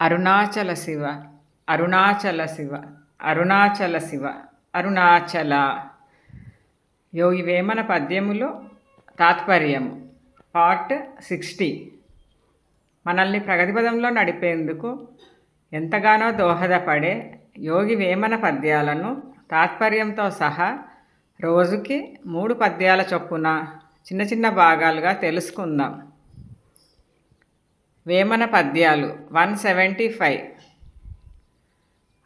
అరుణాచల శివ అరుణాచల శివ అరుణాచల శివ అరుణాచల. యోగి వేమన పద్యములో? తాత్పర్యము part sixty. మనల్ని ప్రగతిపదంలో నడిపేందుకు ఎంతగానో దోహదపడే యోగి వేమన పద్యాలను తాత్పర్యంతో సహా రోజుకి మూడు పద్యాల చొప్పున చిన్న చిన్న భాగాలుగా తెలుసుకుందాం. వేమన పద్యాలు వన్ సెవెంటీ ఫైవ్.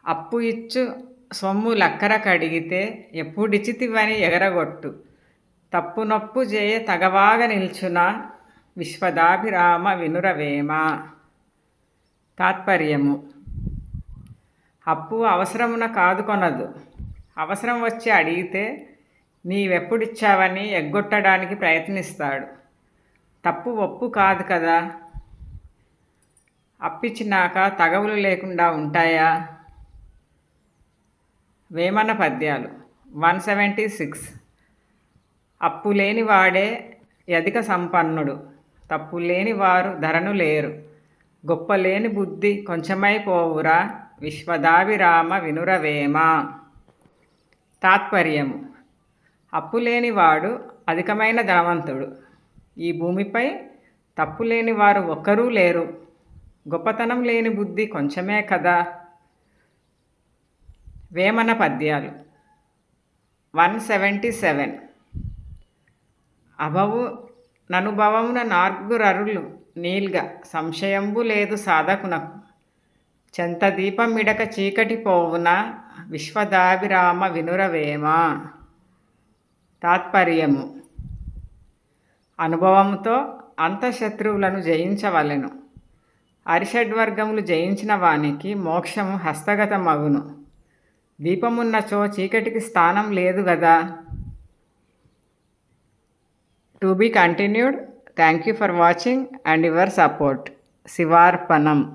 అప్పు ఇచ్చు సొమ్ము లక్కర కడిగితే ఎప్పుడిచితివని ఎగరగొట్టు. తప్పు నొప్పు చేయ తగవాగ నిల్చున విశ్వదాభిరామ వినురవేమ తాత్పర్యము. అప్పు అవసరమున కాదు కొనదు. అవసరం వచ్చి అడిగితే నీవెప్పుడిచ్చావని ఎగ్గొట్టడానికి ప్రయత్నిస్తాడు. తప్పు ఒప్పు కాదు కదా. అప్పిచ్చినాక తగవులు లేకుండా ఉంటాయా? వేమన పద్యాలు. One seventy six. అప్పు లేని వాడే అధిక సంపన్నుడు. తప్పు లేని వారు ధరను లేరు. గొప్ప లేని బుద్ధి కొంచెమైపోవురా. విశ్వదాభిరామ వినురవేమ? తాత్పర్యము. అప్పు లేనివాడు అధికమైన ధనవంతుడు. ఈ భూమిపై తప్పు లేని వారు ఒక్కరూ లేరు. గొప్పతనం లేని బుద్ధి కొంచెమే కదా. వేమన పద్యాలు. One seventy seven. అభవు ననుభవమున నార్గురరులు నీల్గా సంశయంబు లేదు సాధకునకు. చెంత దీపమిడక చీకటి పోవున విశ్వదాభిరామ వినురవేమ తాత్పర్యము. అనుభవంతో అంతఃశత్రువులను జయించవలెను. అరిషడ్వర్గములు జయించిన వానికి మోక్షము హస్తగతమగును. దీపమున్నచో చీకటికి స్థానం లేదు కదా to be continued. Thank you for watching and your support. శివార్పణం.